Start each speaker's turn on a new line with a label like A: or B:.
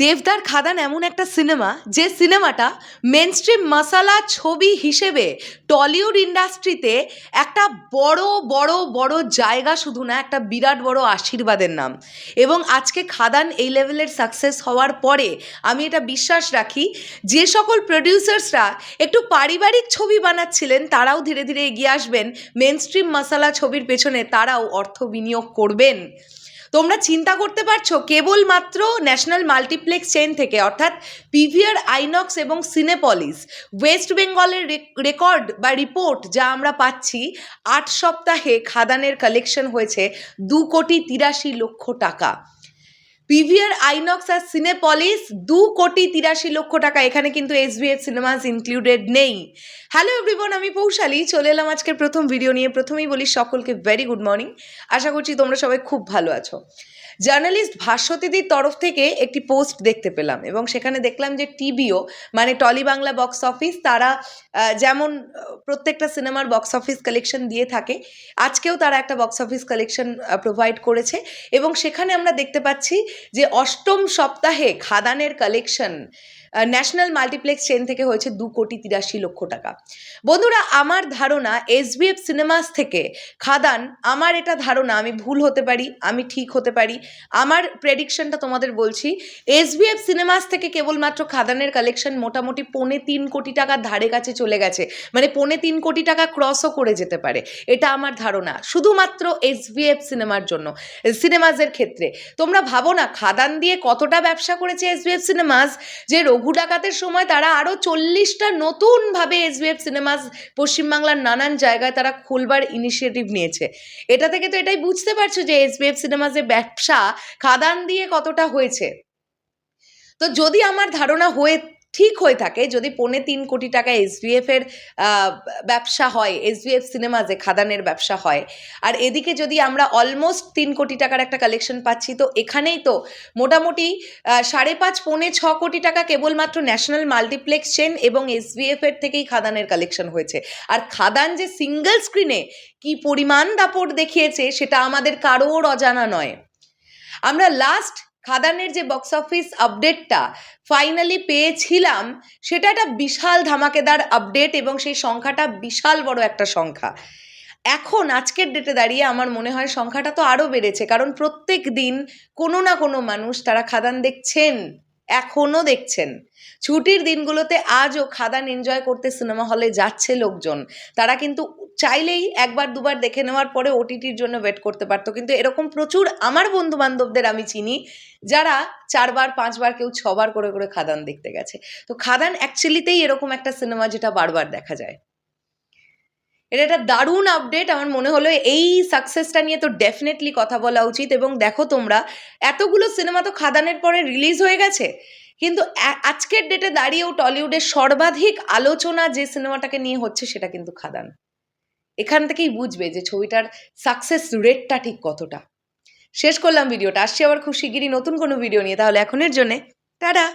A: দেবদার খাদান এমন একটা সিনেমা যে সিনেমাটা মেনস্ট্রিম মশালা ছবি হিসেবে টলিউড ইন্ডাস্ট্রিতে একটা বড় বড় বড় জায়গা শুধু না, একটা বিরাট বড় আশীর্বাদের নাম। এবং আজকে খাদান এই লেভেলের সাকসেস হওয়ার পরে আমি এটা বিশ্বাস রাখি, যে সকল প্রডিউসার্সরা একটু পারিবারিক ছবি বানাচ্ছিলেন, তারাও ধীরে ধীরে এগিয়ে আসবেন। মেনস্ট্রিম মশালা ছবির পেছনে তারাও অর্থ বিনিয়োগ করবেন। তোমরা চিন্তা করতে পারছ, কেবলমাত্র ন্যাশনাল মাল্টিপ্লেক্স চেন থেকে, অর্থাৎ পিভিআর, আইনক্স এবং সিনেপলিস, ওয়েস্ট বেঙ্গলের রেকর্ড বা রিপোর্ট যা আমরা পাচ্ছি, আট সপ্তাহে খাদানের কালেকশন হয়েছে দু কোটি তিরাশি লক্ষ টাকা। পিভিআর আইনক্স আর সিনেপলিস দু কোটি তিরাশি লক্ষ টাকা। এখানে কিন্তু এসবিএফ সিনেমাস ইনক্লুডেড নেই। হ্যালো এভরিবন আমি পৌশালী। চলে এলাম আজকের প্রথম ভিডিও নিয়ে। প্রথমেই বলি সকলকে ভেরি গুড মর্নিং আশা করছি তোমরা সবাই খুব ভালো আছো। জার্নালিস্ট ভাস্বতীদির তরফ থেকে একটি পোস্ট দেখতে পেলাম এবং সেখানে দেখলাম যে টিবিও মানে টলি বাংলা বক্স অফিস, তারা যেমন, প্রত্যেকটা সিনেমার বক্স অফিস কালেকশন দিয়ে থাকে, আজকেও তারা একটা বক্স অফিস কালেকশন প্রোভাইড করেছে এবং সেখানে আমরা দেখতে পাচ্ছি যে অষ্টম সপ্তাহে খাদানের কালেকশন ন্যাশনাল মাল্টিপ্লেক্স চেন থেকে হয়েছে দু কোটি তিরাশি লক্ষ টাকা। বন্ধুরা, আমার ধারণা এসবিএফ সিনেমাস থেকে খাদান, আমার এটা ধারণা, আমি ভুল হতে পারি, আমি ঠিক হতে পারি। আমার প্রেডিকশনটা তোমাদের বলছি, এসবিএফ সিনেমাস থেকে কেবলমাত্র খাদানের কালেকশন মোটামুটি পৌনে তিন কোটি টাকার ধারে কাছে চলে গেছে। মানে পৌনে তিন কোটি টাকা ক্রসও করে যেতে পারে, এটা আমার ধারণা। শুধুমাত্র এসবিএফ সিনেমার জন্য, সিনেমাসের ক্ষেত্রে। তোমরা ভাবো না, খাদান দিয়ে কতটা ব্যবসা করেছে এসবিএফ সিনেমাস? যে রঘু ডাকাতের সময় তারা আরও চল্লিশটা নতুনভাবে এসবিএফ সিনেমাস পশ্চিমবাংলার নানান জায়গায় তারা খুলবার ইনিশিয়েটিভ নিয়েছে। এটা থেকে তো এটাই বুঝতে পারছ যে এসবিএফ সিনেমাসের ব্যবসা খাদান দিয়ে কতটা হয়েছে। তো যদি আমার ধারণা হয়ে ঠিক হয়ে থাকে যদি পৌনে তিন কোটি টাকা এসবিএফ এর ব্যবসা হয় এসবিএফ সিনেমাজে খাদানের ব্যবসা হয়। আর এদিকে যদি আমরা অলমোস্ট তিন কোটি টাকার একটা কালেকশন পাচ্ছি, তো এখানেই তো মোটামুটি সাড়ে পাঁচ, পৌনে ছ কোটি টাকা কেবলমাত্র ন্যাশনাল মাল্টিপ্লেক্স চেন এবং এসবিএফ এর থেকেই খাদানের কালেকশন হয়েছে। আর খাদান যে সিঙ্গেল স্ক্রিনে কি পরিমাণ দাপট দেখিয়েছে, সেটা আমাদের কারোর অজানা নয়। আমরা লাস্ট খাদানের যে বক্স অফিস আপডেটটা ফাইনালি পেয়েছিলাম, সেটা একটা বিশাল ধামাকেদার আপডেট এবং সেই সংখ্যাটা বিশাল বড় একটা সংখ্যা। এখন, আজকের ডেটে দাঁড়িয়ে আমার মনে হয় সংখ্যাটা তো আরও বেড়েছে, কারণ প্রত্যেক দিন কোনো না কোনো মানুষ তারা খাদান দেখছেন, এখনও দেখছেন। ছুটির দিনগুলোতে আজও খাদান এনজয় করতে সিনেমা হলে যাচ্ছে লোকজন। তারা কিন্তু চাইলেই একবার দুবার দেখে নেওয়ার পরে ওটিটির জন্য ওয়েট করতে পারতো। কিন্তু এরকম প্রচুর আমার বন্ধু বান্ধবদের আমি চিনি, যারা চারবার, পাঁচবার, কেউ ছবার করে করে খাদান দেখতে গেছে। তো খাদান অ্যাকচুয়ালিতেই এরকম একটা সিনেমা যেটা বারবার দেখা যায়। এটা একটা দারুণ আপডেট আমার মনে হলো এই সাকসেসটা নিয়ে তো ডেফিনেটলি কথা বলা উচিত। এবং দেখো তোমরা, এতগুলো সিনেমা তো খাদানের পরে রিলিজ হয়ে গেছে। কিন্তু আজকের ডেটে দাঁড়িয়েও টলিউডের সর্বাধিক আলোচনা যে সিনেমাটাকে নিয়ে হচ্ছে সেটা কিন্তু খাদান। এখান থেকেই বুঝবে যে ছবিটার সাকসেস রেটটা ঠিক কতটা। শেষ করলাম ভিডিওটা। আসছি আবার খুব শিগগিরই নতুন কোনো ভিডিও নিয়ে। তাহলে এখনের জন্যে, টাটা!